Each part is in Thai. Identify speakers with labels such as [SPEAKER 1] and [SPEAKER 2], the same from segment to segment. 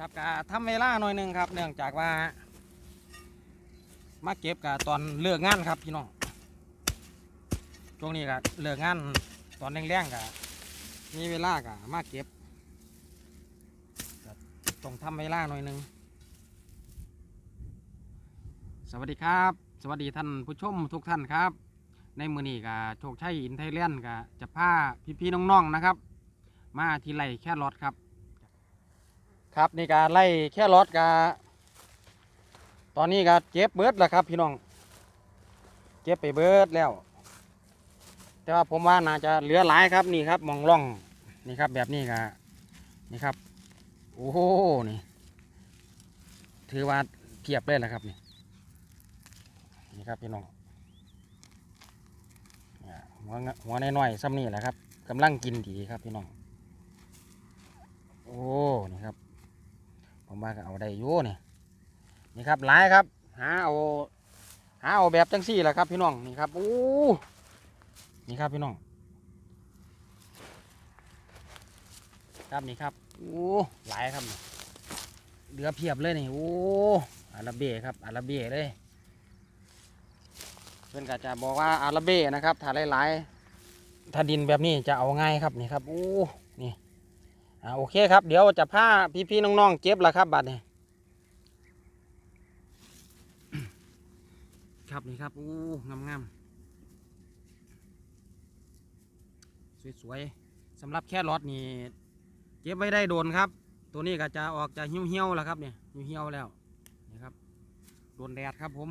[SPEAKER 1] ครับก็ทำเวลาหน่อยหนึงครับ เนื่องจากว่า มาเก็บกับตอนเลิกงานครับพี่น้องช่วงนี้ก็เลิกงานตอนแรงๆก็มีเวลาก็มาเก็บต้องทำเวลาหน่อยหนึงสวัสดีครับ สวัสดีท่านผู้ชมทุกท่านครับ ในมือนี้ก็โชคชัยอินไทยแลนด์ก็จะพาพี่ๆน้องๆนะครับ มาที่ไรแค่รถครับ ครับนี่ก็ไล่แค่รถก็ตอนนี้ก็เจ็บเบิร์ดแล้วครับ พี่น้องเจ็บไปเบิร์ดแล้ว แต่ว่าผมว่าน่าจะเหลือหลายครับนี่ครับมองร่องนี่ครับแบบนี้ก็นี่ครับโอ้โหนี่ ถือว่าเทียบเลยแหละครับนี่นี่ครับพี่น้องหัวหัวน้อยๆซ้ำนี่แหละครับกำลังกินดีครับพี่น้อง โอ้นี่ครับ ผมว่าก็เอาได้อยู่นี่นี่ครับหลายครับ หาเอาหาเอาแบบจังสี่แหละครับพี่น้องนี่ครับโอ้นี่ครับพี่น้องครับนี่ครับโอ้หลายครับเหลือเพียบเลยนี่โอ้อาราเบ้ครับอาราเบ้เลยเพื่อนก็จะบอกว่าอาราเบ้นะครับถ้าหลายๆถ้าดินแบบนี้จะเอาง่ายครับนี่ครับโอ้ อ่าโอเคครับ เดี๋ยวจะพาพี่ๆน้องๆเก็บละครับบัดนี้ครับนี่ครับอู้งามๆสวยๆสำหรับแค่รอดนี่เก็บไว้ได้โดนครับ ตัวนี้ก็จะออกจะเหี่ยวๆแล้วครับเนี่ยเหี่ยวๆแล้วนี่ครับโดนแดดครับผม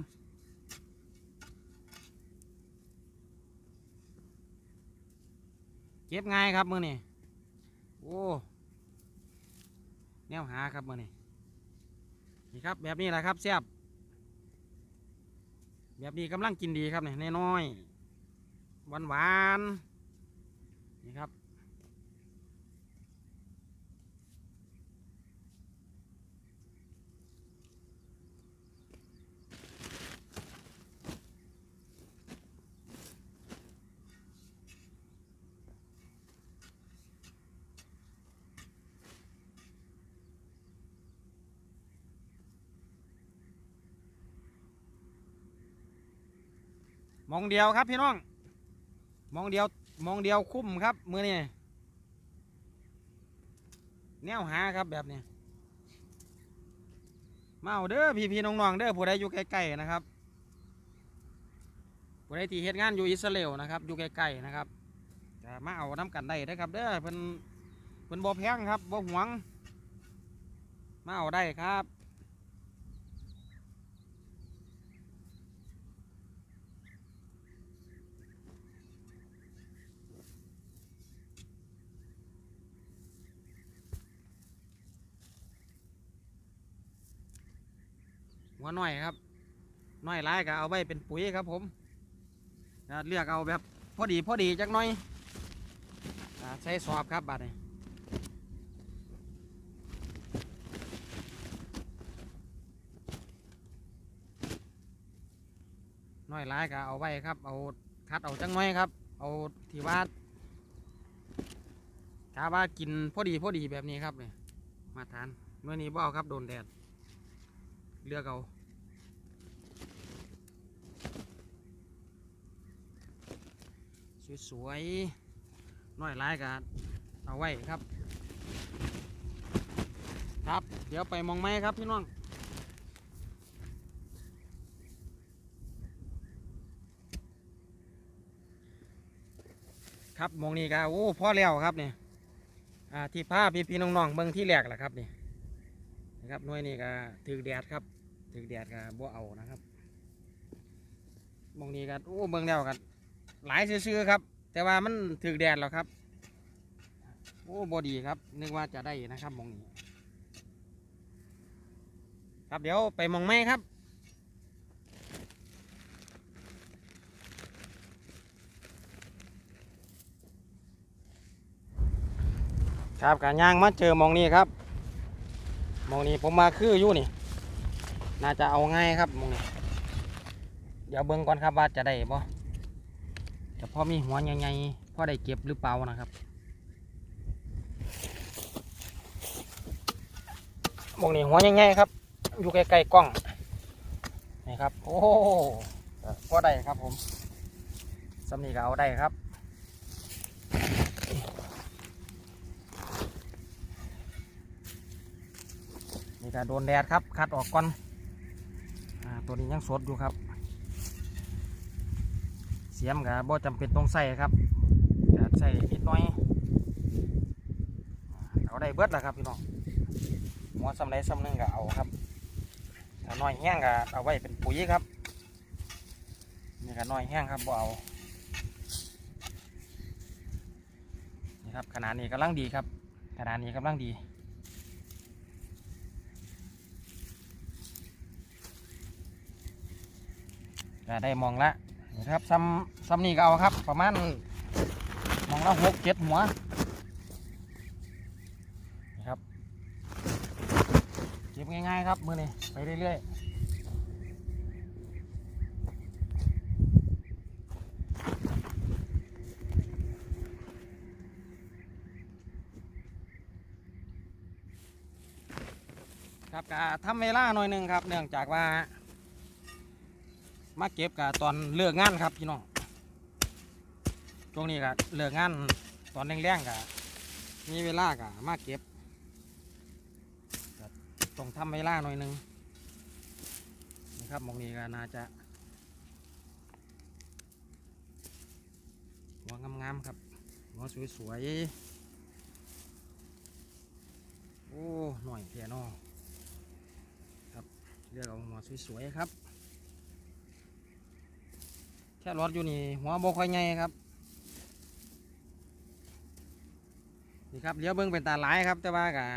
[SPEAKER 1] เก็บง่ายครับมือนี่โอ้ แนวหาครับมื่อนี้นี่ครับแบบนี้แหละครับแซ่บแบบนี้กำลังกินดีครับเนี่ยน้อยหวานหวาน มองเดียวครับพี่น้อง มองเดียวมองเดียวคุ้มครับ มือนี่แนวหาครับแบบนี้มาเอาเด้อพี่พี่น้องๆเด้อผู้ใดอยู่ใกล้ๆนะครับผู้ใดที่เฮ็ดงานอยู่อิสราเอลนะครับอยู่ใกล้ๆนะครับจะมาเอาน้ำกันได้เด้อครับ เด้อเพิ่นเพิ่นบ่อแพงครับบ่อหวง มาเอาได้ครับ วหน่อยครับหน่อยร้ายก็เอาไว้เป็นปุ๋ยครับผมเลือกเอาแบบพอดีพอดีจักหน่อยอใช้สอบครับบัดนี้น้อยร้ายก็เอาไว้ครับ เอาคัดเอาจังหน่อยครับ เอาที่ว่าถ้าว่ากินพอดีพอดีแบบนี้ครับเนี่ยมาทานเมื่อนี้บ่เอาครับโดนแดดเลือกเอา สวยๆน้อยร้ายกันเอาไว้ครับ ครับเดี๋ยวไปมองไม้ครับพี่น้องครับมองนี้ก็โอ้พ่อแล้วครับเนี่ยอ่าที่ผ้าพี่พี่ๆน้องๆเบิ่งที่แรกแหละครับนี่นะครับน่วยนี่ก็ถือแดดครับถือแดดก็บ่เอานะครับมองนี้ก็โอ้เบิ่งแล้วกัน หลายซื่อๆครับ แต่ว่ามันถือแดดแล้วครับ โอ้บอดีครับ นึกว่าจะได้นะครับมองนี้ ครับเดี๋ยวไปมองไม้ครับครับการย่างมาเจอมองนี้ครับมองนี้ผมมาคืออยู่นี่ น่าจะเอาง่ายครับมองนี้ เดี๋ยวเบิ่งก่อนครับว่าจะได้บ่ แต่พอมีหัวใหญ่ๆพอได้เก็บหรือเปล่านะครับหมองนี่หัวใหญ่ๆครับ อยู่ใกล้ๆกล้องนี่ครับ โอ้โหก็ได้ครับผมสำนีก็เอาได้ครับนี่ก็โดนแดดครับ คัดออกก่อนอตัวนี้ยังสดอยู่ครับ เสียมกับบ่จำเป็นต้องใส่ครับจะใส่นิดน่อยเอาได้เบิดแล้วครับพี่น้องหัวซ้ำใดซ้ำหนึ่งก็เอาครับถ้าน้อยแห้งก็เอาไว้เป็นปุ๋ยครับนี่ก็น้อยแห้งครับบ่เอานี่ครับขนาดนี้กำลังดีครับขนาดนี้กำลังดีได้มองละ นี่ครับซ้ำซ้ำนี่ก็เอาครับ ประมาณมองละหกเจ็ดหัวนี่ครับเก็บง่ายๆครับมือนี้ไปเรื่อยๆครับก็ทำเวลาหน่อยหนึ่งครับ เนื่องจากว่า มาเก็บกับตอนเลิกงานครับพี่น้องช่วงนี้ก็เลิกงานตอนแรงๆกับมีเวลากับมาเก็บต้องทำเวลาหน่อยหนึงนี่ครับมองนี้ก็น่าจะหัวงามๆครับหัวสวยๆโอ้หน่อยเพียนอครับเลือกเอาหัวสวยๆครับ แค่รถอยู่นี่หัวโบค่อยใหญ่ครับนี่ครับเลี้ยวเบิ้งเป็นตาหลายครับ แต่ว่ากะ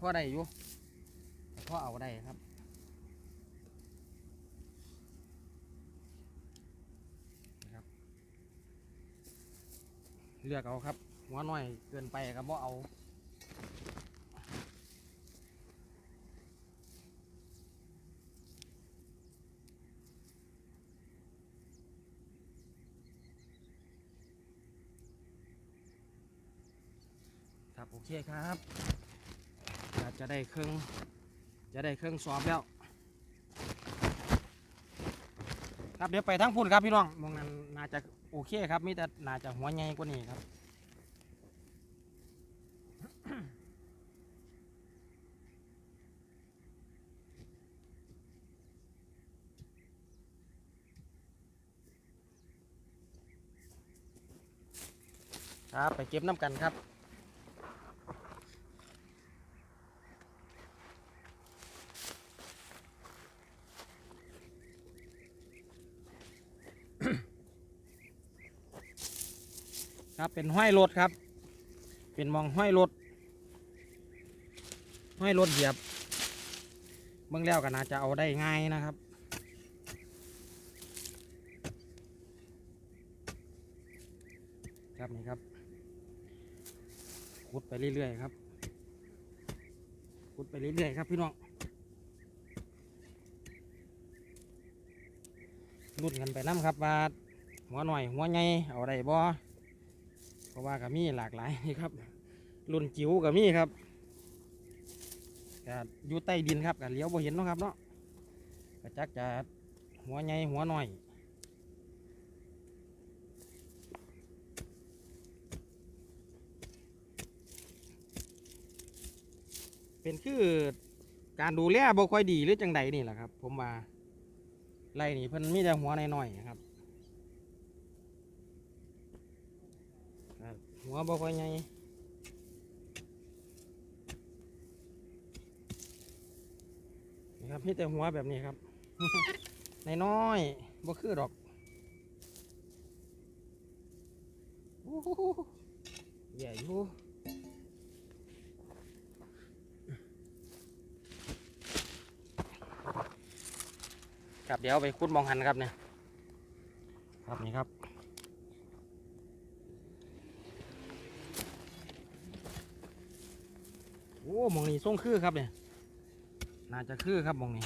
[SPEAKER 1] พ่อได้อยู่พ่อเอาได้ครับนี่ครับ เลือกเอาครับหัวน้อยเกินไปครับบ่เอา ครับโอเคครับจะได้เครื่องจะได้เครื่องสอบแล้ว ครับเดี๋ยวไปทั้งพุ่นครับพี่น้องมองนั้นน่าจะโอเคครับมีแต่น่าจะหัวใหญ่กว่านี้ครับครับไปเก็บน้ำกันครับ ครับเป็นห้อยรถครับ เป็นมองห้อยรถห้อยรถเหยียบเบื้องแล้วก็น่าจะเอาได้ง่ายนะครับครับนี่ครับขุดไปเรื่อยๆครับขุดไปเรื่อยๆครับพี่น้องรุ่นกันไปน้ำครับว่าหัวหน่อยหัวใหญ่เอาได้บ่ ราะว่าก็มีหลากหลายนี่ครับ รุ่นจิ๋วก็มีครับก็อยู่ใต้ดินครับก็เลี้ยวบ่เห็นเนาะครับเนาะก็จักจะหัวใหญ่หัวหน่อยเป็นคือการดูแลบ่ค่อยดีหรือจังใดนี่แหละครับ ผมว่าไรนี่เพิ่นมีแต่หัวหน้อยๆครับครับ หั วบ่ค่อยใหญ่นี่ครับมีแต่หัวแบบนี้ครับน้อยๆบ่คือดอกโอ้โหใหญ่อยู่ครับเดี๋ยวไปคุดมองหันครับเนี่ยครับนี่ครับโอ้ มองนี้ส่งคือครับเนี่ยน่าจะคือครับมองนี้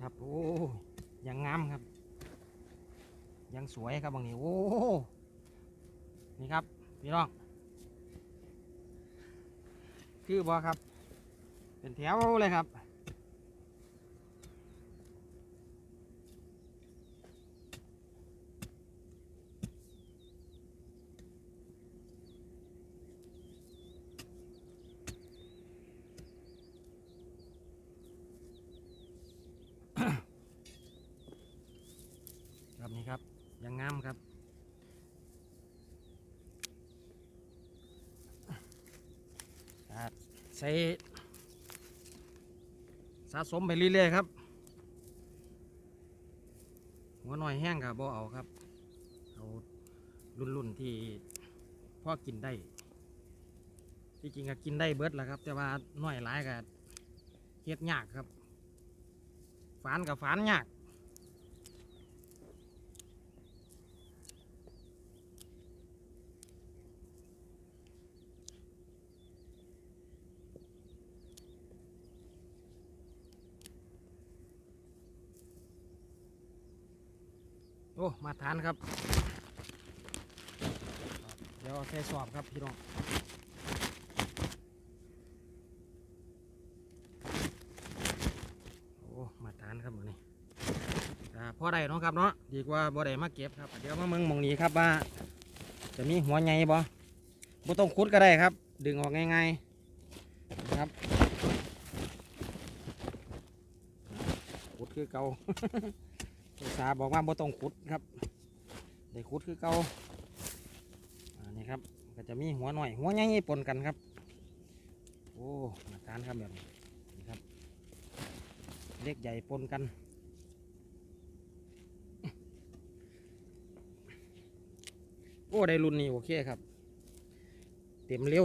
[SPEAKER 1] ครับโอ้ยังงามครับ ยังสวยครับบางนี้โอ้นี่ครับพี่น้องคือบอครับ เป็นแถวเลยครับครับนี่ครับยังงามครับอ่าใส่สะสมไปเรื่อยๆครับ หัวหน่อยแห้งครับบ่เอาครับ เอารุ่นๆที่พ่อกินได้ ที่จริงก็กินได้เบิดแหละครับ แต่ว่าหน้อยหลายก็เฮ็ดยากครับ ฝานกับฝานยาก อ้มาทานครับ เดี๋ยวใส่สอบครับพี่น้องโอ้มาทานครับหมือนี้อ่พอได้เนาะครับเนาะดีกว่าบ่ได้มาเก็บครับ เดี๋ยวมาเมืองหมองนี้ครับว่า จะมีหัวใหญ่บ่บ่ต้องขุดก็ได้ครับ ดึงออกง่ายๆนะครับขุดคือเก่า อุตสาห์บอกว่าบ่ต้องขุดครับได้ขุดคือเก่าอ่านี่ครับก็จะมีหัวหน่อย หัวใหญ่ปนกันครับ โอ้มาทานครับแบบนี้นี่ครับ เล็กใหญ่ปนกันโอ้ได้รุ่นนี้โอเคครับ เต็มเร็ว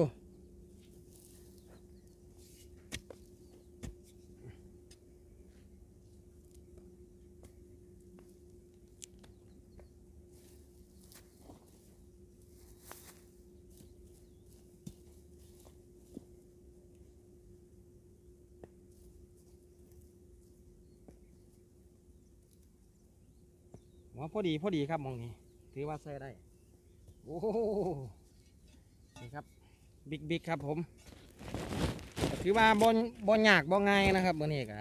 [SPEAKER 1] พอดีพอดีครับมองนี้ ถือว่าใส่ได้ โอ้โหนี่ครับ บิ๊กบิ๊กครับผม ถือว่าบนบนยากบ่ง่ายนะครับเมื่อนี้ก็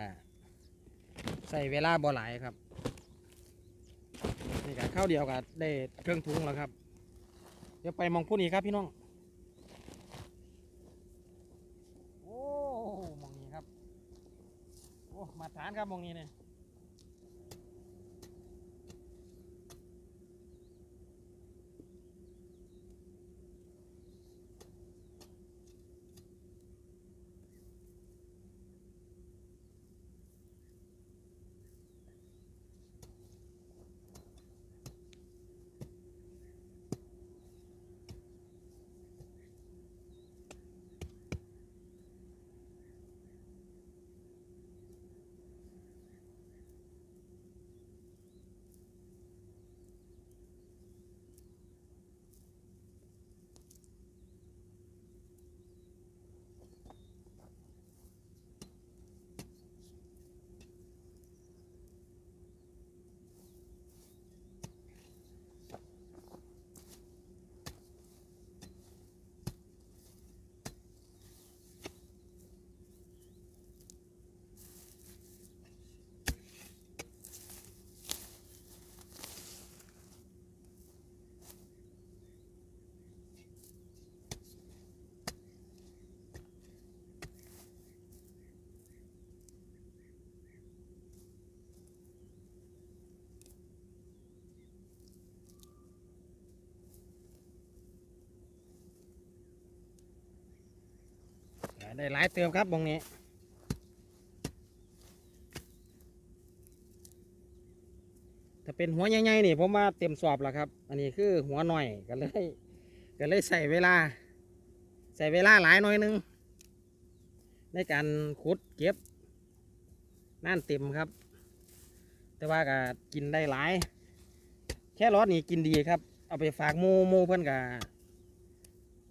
[SPEAKER 1] ใส่เวลาบ่หลายครับ นี่ก็ข้าวเดียวก็ได้เครื่องทุงแล้วครับ เดี๋ยวไปมองผู้นี้ครับพี่น้อง โอ้มองนี้ครับ โอ้มาทานครับมองนี้เนี่ย ได้หลายเติมครับตรงนี้ถ้าเป็นหัวใหญ่ๆนี่ผมว่าเต็มสอบแล้วครับ อันนี้คือหัวหน่อยก็เลยก็เลยใส่เวลา ใส่เวลาหลายหน่อยนึง ในการขุดเก็บนั่นเต็มครับ แต่ว่าก็กินได้หลาย แค่รอดนี่กินดีครับ เอาไปฝากหมูมูเพื่อนก็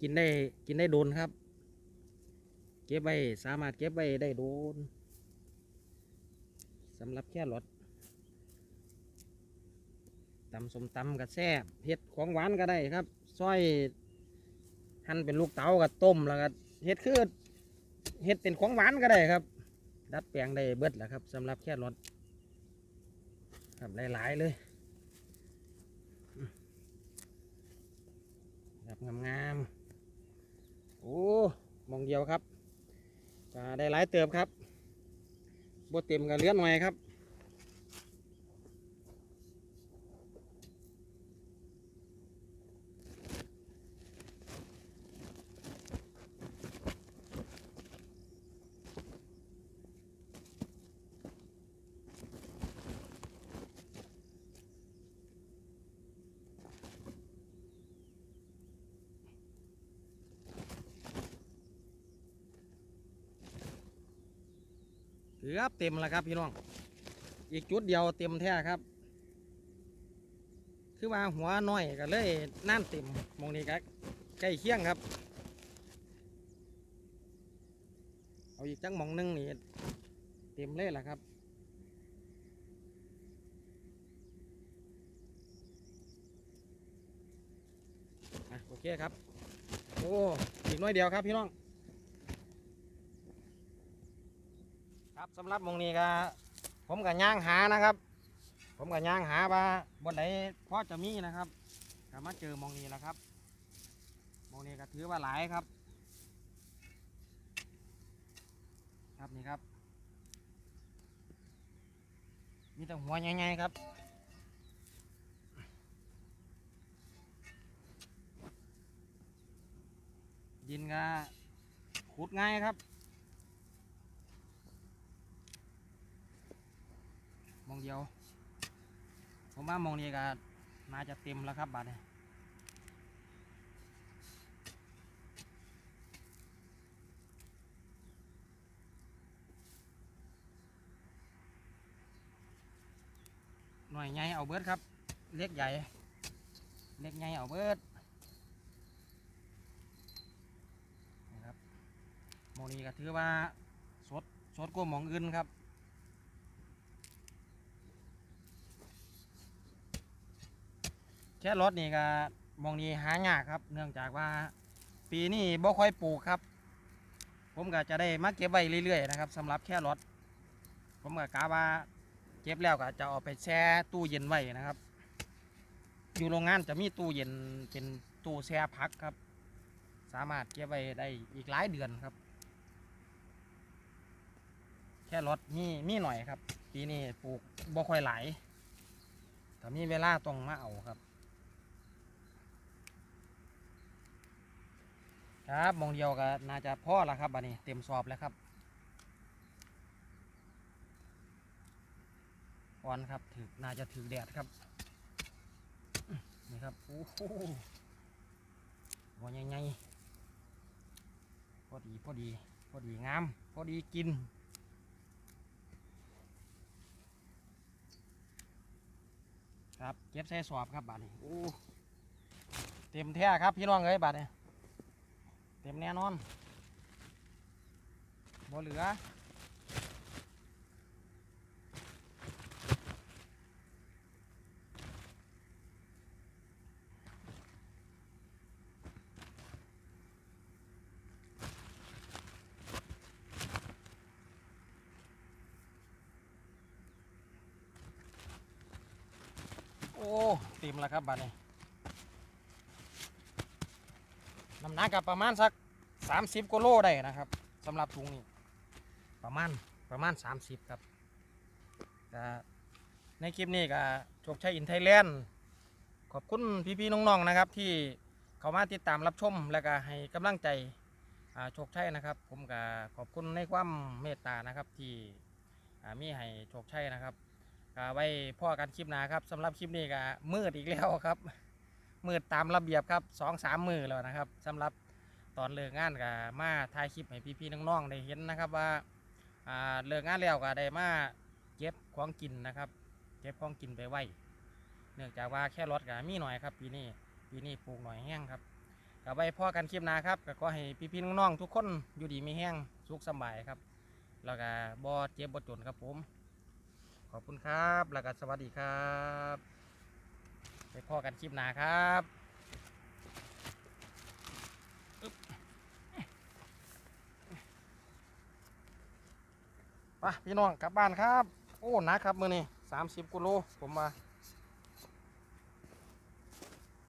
[SPEAKER 1] กินได้กินได้โดนครับ เก็บไว้สามารถเก็บไว้ได้โดนสำหรับแค่รสตำสมตำกับแซ่บเห็ดของหวานก็ได้ครับซอยหั่นเป็นลูกเต๋ากับต้มแล้วก็เห็ดคือเห็ดเป็นของหวานก็ได้ครับ ดัดแปลงได้เบิดแหละครับสำหรับแค่รสครับหลายๆเลยอืมครับงามๆโอ้มองเดียวครับ ได้หลายเติบครับบ่เต็มกับเลือหน่อยครับ กือบเต็มแล้วครับพี่น้อง อีกจุดเดียวเต็มแท้ครับ คือว่าหัวน้อยก็เลยน้ำเต็มมองนี้ก็ใกล้เคียงครับ เอาอีกจังมองหนึงนี่เต็มเลยล่ะครับโอเคครับ โอ้อีกน้อยเดียวครับพี่น้อง ครับ สำหรับมองนี้ก็ผมกับย่างหานะครับ ผมกับย่างหาว่าบนไหนพ่อจะมีนะครับก็มาเจอมองนี้แล้วครับมองนี้ก็ถือว่าหลายครับ ครับนี่ครับ มีแต่หัวใหญ่ๆครับดินก็ขุดง่ายครับ มองเดียว ผมว่ามองนี้ก็น่าจะเต็มแล้วครับบัดนี้หน่อยใหญ่เอาเบิดครับเล็กใหญ่เล็กใหญ่เอาเบิดนี่ครับมองนี้ก็ถือว่าสดสดกว่ามองอื่นครับ ค่รถนี่ก็มองนี้หายากครับ เนื่องจากว่า ปีนี้บ่ค่อยปลูกครับ ผมก็จะได้มาเก็บไว้เรื่อยๆนะครับสำหรับแค่รถผมก็กะว่าเก็บแล้วก็จะเอาไปแช่ตู้เย็นไว้นะครับ อยู่โรงงานจะมีตู้เย็นเป็นตู้แช่พักครับ สามารถเก็บไว้ได้อีกหลายเดือนครับ แค่รถมีมีหน่อยครับ ปีนี้ปลูกบ่ค่อยหลายถ้ามีเวลาต้องมาเอาครับ ครับมองเดียวก็น่าจะพอแล้วครับบันนี้เต็มสอบแล้วครับอ่อนครับถือน่าจะถือแดดครับนี่ครับโอ้โหหัวใหญ่ๆพอดีพอดีพอดีงามพอดีกินครับเก็บใส่สอบครับบาทนี้โอ้เต็มแท้ครับพี่น้องเอ้ยบาทนี้ เต็มแน่นอนบ่เหลือโอ้เต็มแล้วครับบัดนี้ น้ำหนักกับประมาณสัก 30กิโลได้นะครับสำหรับถุงนี้ ประมาณประมาณ 30 ครับในคลิปนี้ก็โชคชัยอินไทยแลนด์ขอบคุณพี่ๆน้องๆนะครับ ที่เข้ามาติดตามรับชมและก็ให้กำลังใจโชคชัยนะครับ ผมก็ขอบคุณในความเมตตานะครับที่มีให้โชคชัยนะครับไว้พ่อกันคลิปหน้าครับสำหรับคลิปนี้ก็มืดอีกแล้วครับ มืดตามระเบียบครับสองสามมือแล้วนะครับสำหรับตอนเลิกงานก็มาถ่ายคลิปให้พี่ๆน้องๆได้เห็นนะครับว่าเลิกงานแล้วก็ได้มาเก็บของกินนะครับเก็บของกินไปไว้เนื่องจากว่าแค่รถก็มีหน่อยครับปีนี้ปีนี้ปลูกหน่อยแห้งครับก็ไว้พ่อกันคลิปนาครับก็ขอให้พี่ๆน้องๆทุกคนอยู่ดีมีแห้งสุขสบายครับแล้วก็บ่เจ็บบ่จนครับผม ขอบคุณครับ แล้วก็สวัสดีครับ ไปพ่อกันคลิปหนาครับอึ๊บไปพี่น้องกลับบ้านครับ โอ้หนักครับมือนี่สามสิบกิโลผมมา